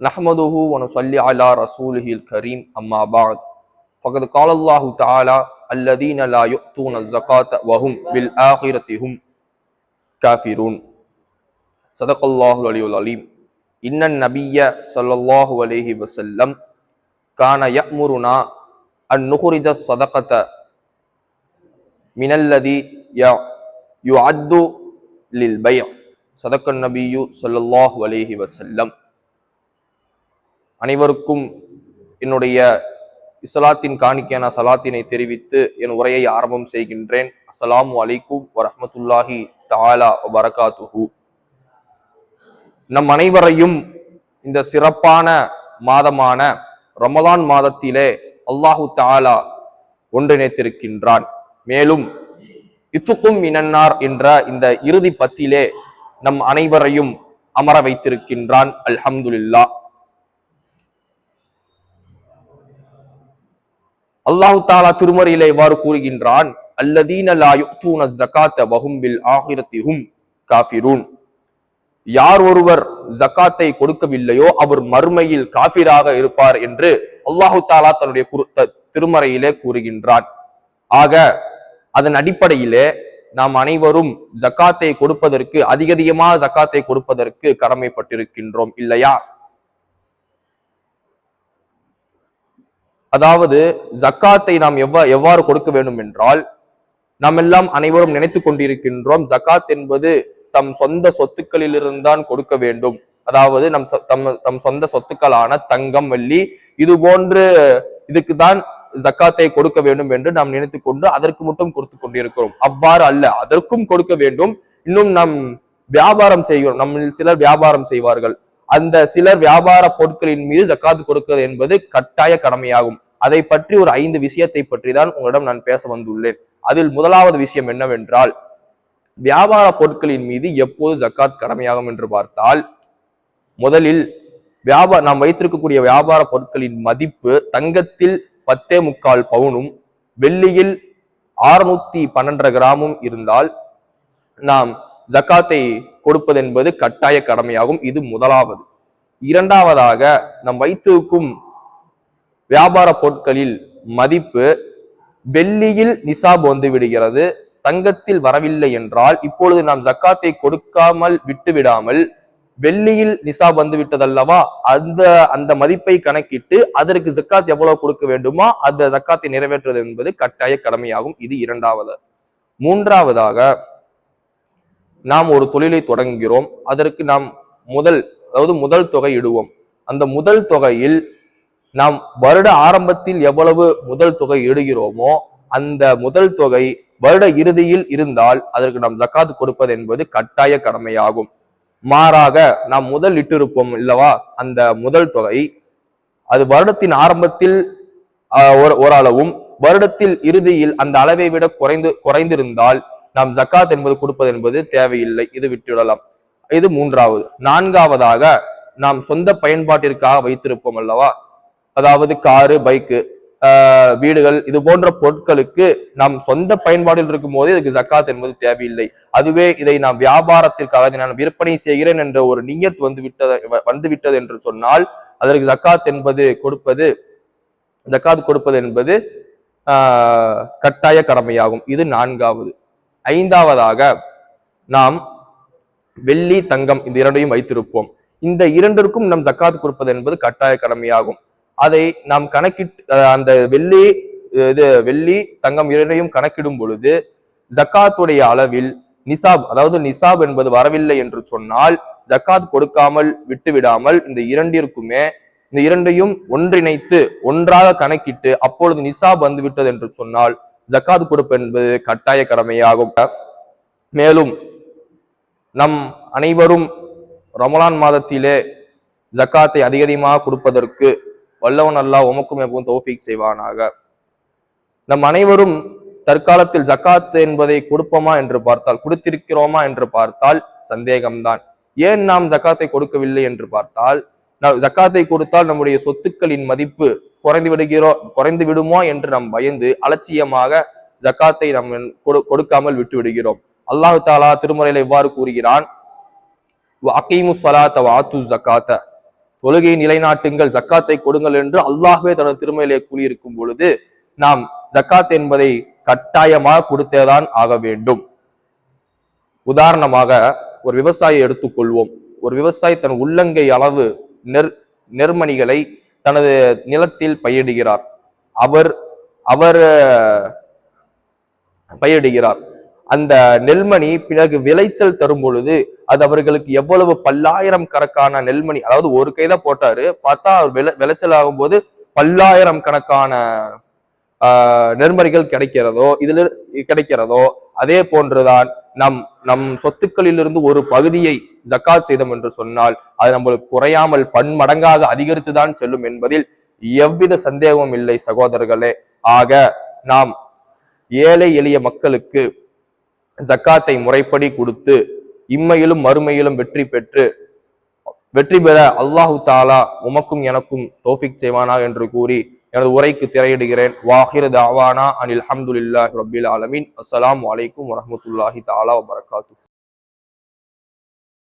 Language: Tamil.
نحمده ونصلي على رسوله الكريم أما بعد. فقد قال الله تعالى الذين لا يؤتون الزكاة وهم بالآخرة هم كافرون. صدق الله العلي العليم إن النبي صلى الله عليه وسلم كان يأمرنا أن نخرج الصدقة من الذي يعد للبيع. صدق النبي صلى الله عليه وسلم. அனைவருக்கும் என்னுடைய இஸ்லாத்தின் காணிக்கையான சலாத்தினை தெரிவித்து என் உரையை ஆரம்பம் செய்கின்றேன். அஸ்ஸலாமு அலைக்கும் வரஹ்மத்துல்லாஹி தாலா வரகாத்துஹு நம் அனைவரையும் இந்த சிறப்பான மாதமான ரமலான் மாதத்திலே அல்லாஹு தாலா ஒன்றிணைத்திருக்கின்றான். மேலும் இத்துக்கும் இனன்னார் என்ற இந்த இறுதி பத்திலே நம் அனைவரையும் அமர வைத்திருக்கின்றான். அல்ஹம்துல்லா அல்லாஹு தாலா திருமறையில இவ்வாறு கூறுகின்றான் அல்லதீன லா யுக்தூன ஜகாத்த வஹும் பில் ஆகிரத்திஹும் காஃபிரூன். யார் ஒருவர் ஜக்காத்தை கொடுக்கவில்லையோ அவர் மறுமையில் காஃபிராக இருப்பார் என்று அல்லாஹு தாலா தன்னுடைய திருமறையிலே கூறுகின்றான். ஆக அதன் அடிப்படையிலே நாம் அனைவரும் ஜக்காத்தை கொடுப்பதற்கு அதிகதிகமாக ஜக்காத்தை கொடுப்பதற்கு கடமைப்பட்டிருக்கின்றோம் இல்லையா? அதாவது ஜக்காத்தை நாம் எவ்வா எவ்வாறு கொடுக்க வேண்டும் என்றால் நாம் எல்லாம் அனைவரும் நினைத்து கொண்டிருக்கின்றோம் ஜக்காத் என்பது தம் சொந்த சொத்துக்களிலிருந்தான் கொடுக்க வேண்டும். அதாவது நம் தம் தம் சொந்த சொத்துக்களான தங்கம் வெள்ளி இது போன்று இதுக்கு தான் ஜக்காத்தை கொடுக்க வேண்டும் என்று நாம் நினைத்து கொண்டு அதற்கு மட்டும் கொடுத்து கொண்டிருக்கிறோம். அவ்வாறு அல்ல அதற்கும் கொடுக்க வேண்டும். இன்னும் நம் வியாபாரம் செய்கிறோம். நம்மில் சிலர் வியாபாரம் செய்வார்கள். அந்த சிலர் வியாபார பொருட்களின் மீது ஜக்காத்து கொடுக்கிறது என்பது கட்டாய கடமையாகும். அதை பற்றி ஒரு ஐந்து விஷயத்தை பற்றி தான் உங்களிடம் நான் பேச வந்துள்ளேன். அதில் முதலாவது விஷயம் என்னவென்றால் வியாபார பொருட்களின் மீது எப்போது ஜக்காத் கடமையாகும் என்று பார்த்தால் முதலில் வியாபார நாம் வைத்திருக்கக்கூடிய வியாபார பொருட்களின் மதிப்பு தங்கத்தில் பத்தே முக்கால் பவுனும் வெள்ளியில் ஆறுநூத்தி பன்னெண்டரை கிராமும் இருந்தால் நாம் ஜக்காத்தை கொடுப்பது என்பது கட்டாய கடமையாகும். இது முதலாவது. இரண்டாவதாக நம் வைத்திருக்கும் வியாபார பொருட்களில் மதிப்பு வெள்ளியில் நிசாப் வந்து விடுகிறது தங்கத்தில் வரவில்லை என்றால் இப்பொழுது நாம் ஜக்காத்தை கொடுக்காமல் விட்டுவிடாமல் வெள்ளியில் நிசாப் வந்து விட்டதல்லவா அந்த அந்த மதிப்பை கணக்கிட்டு அதற்கு ஜக்காத் எவ்வளவு கொடுக்க வேண்டுமோ அந்த ஜக்காத்தை நிறைவேற்றுவது என்பது கட்டாய கடமையாகும். இது இரண்டாவது. மூன்றாவதாக நாம் ஒரு தொழிலை தொடங்குகிறோம் அதற்கு நாம் முதல் அதாவது முதல் தொகை இடுவோம். அந்த முதல் தொகையில் நாம் வருட ஆரம்பத்தில் எவ்வளவு முதல் தொகை இடுகிறோமோ அந்த முதல் தொகை வருட இறுதியில் இருந்தால் அதற்கு நாம் ஜக்காத் கொடுப்பது என்பது கட்டாய கடமையாகும். மாறாக நாம் முதல் இட்டிருப்போம் இல்லவா அந்த முதல் தொகை அது வருடத்தின் ஆரம்பத்தில் ஒரு ஓரளவும் வருடத்தில் இறுதியில் அந்த அளவை விட குறைந்து குறைந்திருந்தால் நாம் ஜக்காத் என்பது கொடுப்பது என்பது தேவையில்லை இது விட்டுவிடலாம். இது மூன்றாவது. நான்காவதாக நாம் சொந்த பயன்பாட்டிற்காக வைத்திருப்போம் அல்லவா? அதாவது காரு பைக்கு வீடுகள் இது போன்ற பொருட்களுக்கு நாம் சொந்த பயன்பாட்டில் இருக்கும் போது இதுக்கு ஜக்காத் என்பது தேவையில்லை. அதுவே இதை நாம் வியாபாரத்திற்காக நான் விற்பனை செய்கிறேன் என்ற ஒரு நீயத் வந்து விட்டது வந்து விட்டது என்று சொன்னால் அதற்கு ஜக்காத் என்பது கொடுப்பது ஜக்காத் கொடுப்பது என்பது ஆஹ், கட்டாய கடமையாகும். இது நான்காவது. ஐந்தாவதாக நாம் வெள்ளி தங்கம் இந்த இரண்டையும் வைத்திருப்போம். இந்த இரண்டிற்கும் நம் ஜக்காத் கொடுப்பது என்பது கட்டாய கடமையாகும். அதை நாம் கணக்கிட்டு அந்த வெள்ளி இது வெள்ளி தங்கம் இரண்டையும் கணக்கிடும் பொழுது ஜக்காத்துடைய அளவில் நிசாப் அதாவது நிசாப் என்பது வரவில்லை என்று சொன்னால் ஜக்காத் கொடுக்காமல் விட்டுவிடாமல் இந்த இரண்டிற்குமே இந்த இரண்டையும் ஒன்றிணைத்து ஒன்றாக கணக்கிட்டு அப்பொழுது நிசாப் வந்துவிட்டது என்று சொன்னால் ஜக்காத் கொடுப்பு என்பது கட்டாய கடமையாகும். மேலும் நம் அனைவரும் ரமலான் மாதத்திலே ஜக்காத்தை அதிகமாக கொடுப்பதற்கு வல்லவன் அல்லாஹ் உமக்கும் எப்பவும் தோஃபிக் செய்வானாக. நம் அனைவரும் தற்காலத்தில் ஜக்காத் என்பதை கொடுப்போமா என்று பார்த்தால் கொடுத்திருக்கிறோமா என்று பார்த்தால் சந்தேகம்தான். ஏன் நாம் ஜக்காத்தை கொடுக்கவில்லை என்று பார்த்தால் நாம் ஜக்காத்தை கொடுத்தால் நம்முடைய சொத்துக்களின் மதிப்பு குறைந்து விடுகிறோம் குறைந்து விடுமோ என்று நாம் பயந்து அலட்சியமாக ஜக்காத்தை நாம் கொடுக்காமல் விட்டு விடுகிறோம். அல்லாஹு தாலா திருமுறையில இவ்வாறு கூறுகிறான் அகீமு சலாத்த வாத்து ஜக்காத்த. தொழுகையை நிலைநாட்டுங்கள் ஜக்காத்தை கொடுங்கள் என்று அல்லாஹே தனது திருமையிலே கூறியிருக்கும் பொழுது நாம் ஜக்காத் என்பதை கட்டாயமாக கொடுத்தேதான் ஆக வேண்டும். உதாரணமாக ஒரு விவசாயி எடுத்துக்கொள்வோம். ஒரு விவசாயி தன் உள்ளங்கை அளவு நெற் நெர்மணிகளை தனது நிலத்தில் பயிரிடுகிறார். அவர் அவர் பயிரிடுகிறார். அந்த நெல்மணி பிறகு விளைச்சல் தரும் பொழுது அது அவர்களுக்கு எவ்வளவு பல்லாயிரம் கணக்கான நெல்மணி அதாவது ஒரு கைதான் போட்டாரு பார்த்தா அவர் விளை விளைச்சல் ஆகும்போது பல்லாயிரம் கணக்கான ஆஹ், நெல்மணிகள் கிடைக்கிறதோ இதுல கிடைக்கிறதோ அதே போன்றுதான் நம் நம் சொத்துக்களிலிருந்து ஒரு பகுதியை ஜக்காத் செய்தோம் என்று சொன்னால் அது நம்மளுக்கு குறையாமல் பன்மடங்காக அதிகரித்துதான் செல்லும் என்பதில் எவ்வித சந்தேகமும் இல்லை சகோதரர்களே. ஆக நாம் ஏழை எளிய மக்களுக்கு ஜக்காத்தை முறைப்படி கொடுத்து இம்மையிலும் மறுமையிலும் வெற்றி பெற்று வெற்றி பெற அல்லாஹு தாலா உமக்கும் எனக்கும் தோஃபிக் செய்வானா என்று கூறி எனது உரைக்கு திரையிடுகிறேன். வாஹிர் தாவானா அனில் அஹமதுல்லாஹி ரபில் அலமின் அஸ்லாம் அலைக்கும் வரமத்துல்லாஹி தாலா வபரகாத்து